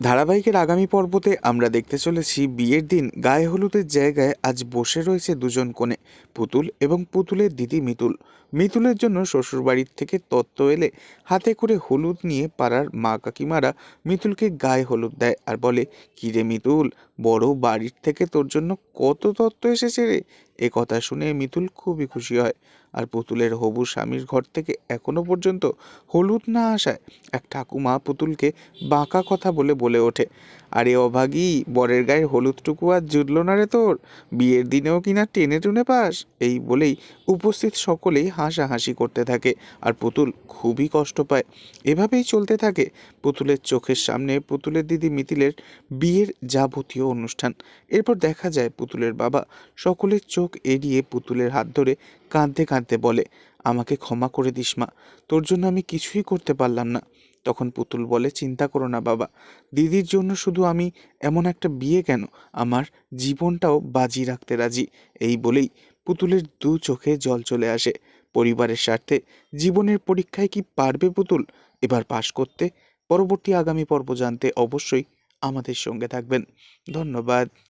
ধারাবাহিকের আগামী পর্বতে আমরা দেখতে চলেছি বিয়ের দিন গায়ে হলুদের জায়গায় আজ বসে রয়েছে দুজন কোণে পুতুল এবং পুতুলের দিদি মিতুল। মিতুলের জন্য শ্বশুরবাড়ির থেকে তত্ত্ব এলে হাতে করে হলুদ নিয়ে পাড়ার মা কাকিমারা মিতুলকে গায়ে হলুদ দেয় আর বলে, কিরে মিতুল বড় বাড়ির থেকে তোর জন্য কত তত্ত্ব এসেছে রে? এ কথা শুনে মিতুল খুবই খুশি হয়। আর পুতুলের হবু স্বামীর ঘর থেকে এখনও পর্যন্ত হলুদ না আসায় এক ঠাকুমা পুতুলকে বাঁকা কথা বলে বলে ওঠে। আরে অভাগী বরের গায়ে হলুদটুকু আর জুটলো না রে তোর? বিয়ের দিনেও কিনা টেনে টুনে পাস? এই বলেই উপস্থিত সকলেই হাসাহাসি করতে থাকে আর পুতুল খুবই কষ্ট পায়। এভাবেই চলতে থাকে পুতুলের চোখের সামনে পুতুলের দিদি মিতিলের বিয়ের যাবতীয় অনুষ্ঠান। এরপর দেখা যায় পুতুলের বাবা সকলের চোখ এড়িয়ে পুতুলের হাত ধরে কাঁদতে কাঁদতে বলে, আমাকে ক্ষমা করে দিস মা, তোর জন্য আমি কিছুই করতে পারলাম না। তখন পুতুল বলে, চিন্তা করো না বাবা, দিদির জন্য শুধু আমি এমন একটা বিয়ে কেন? আমার জীবনটাও বাজি রাখতে রাজি। এই বলেই পুতুলের দু চোখে জল চলে আসে। পরিবারের স্বার্থে জীবনের পরীক্ষায় কি পারবে পুতুল? এবার পাশ করতে পরবর্তী আগামী পর্ব জানতে অবশ্যই আমাদের সঙ্গে থাকবেন। ধন্যবাদ।